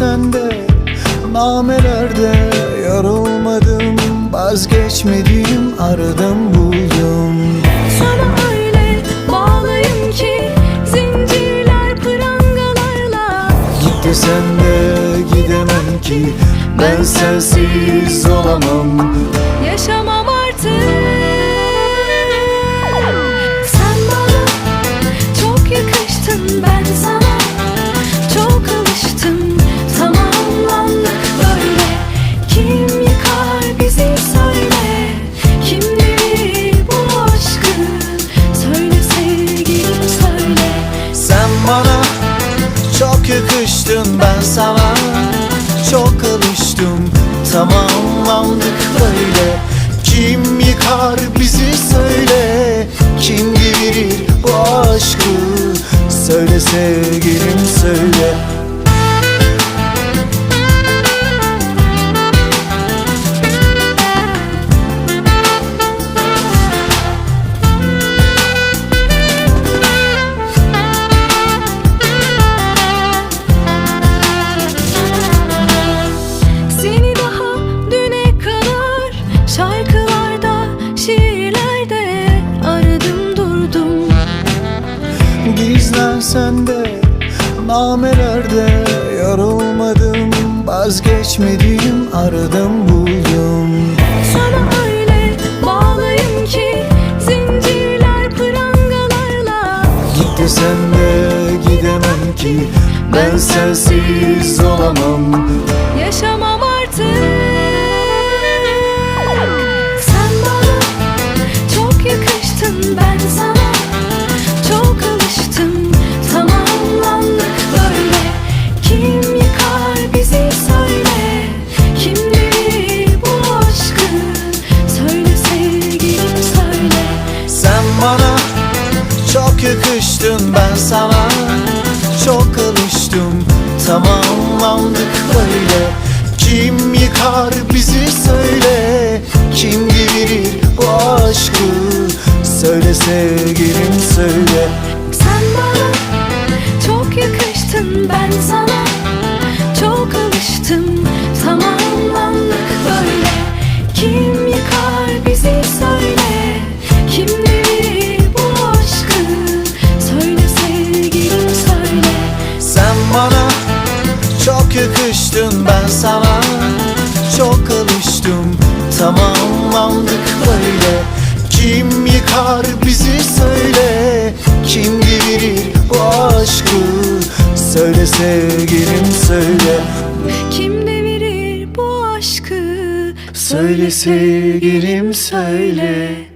sende Namelerde yorulmadım Vazgeçmedim aradım buldum. Sana öyle bağlıyım ki zincirler prangalarla. Git desen de gidemem ki Ben sensiz olamam. Yaşamam artık. Yakıştın ben sana. Çok alıştım. Tamamlandık böyle. Kim yıkar bizi söyle. Kim devirir bu aşkı? Söyle sevgilim söyle Gizlensen de namelerde yorulmadım Vazgeçmedim aradım buldum Sana öyle bağlıyım ki zincirler prangalarla. Git desen de gidemem ki Ben sensiz olamam Yaşamam artık. Yakıştın ben sana. Çok alıştım tamamlandık böyle. Kim yıkar bizi söyle. Kim devirir bu aşkı? Söyle sevgilim söyle. Sen bana çok yakıştın ben sana sana Çok alıştım tamamlandık böyle. Kim yıkar bizi söyle. Kim devirir bu aşkı? Söyle sevgilim söyle. Kim devirir bu aşkı? Söyle sevgilim söyle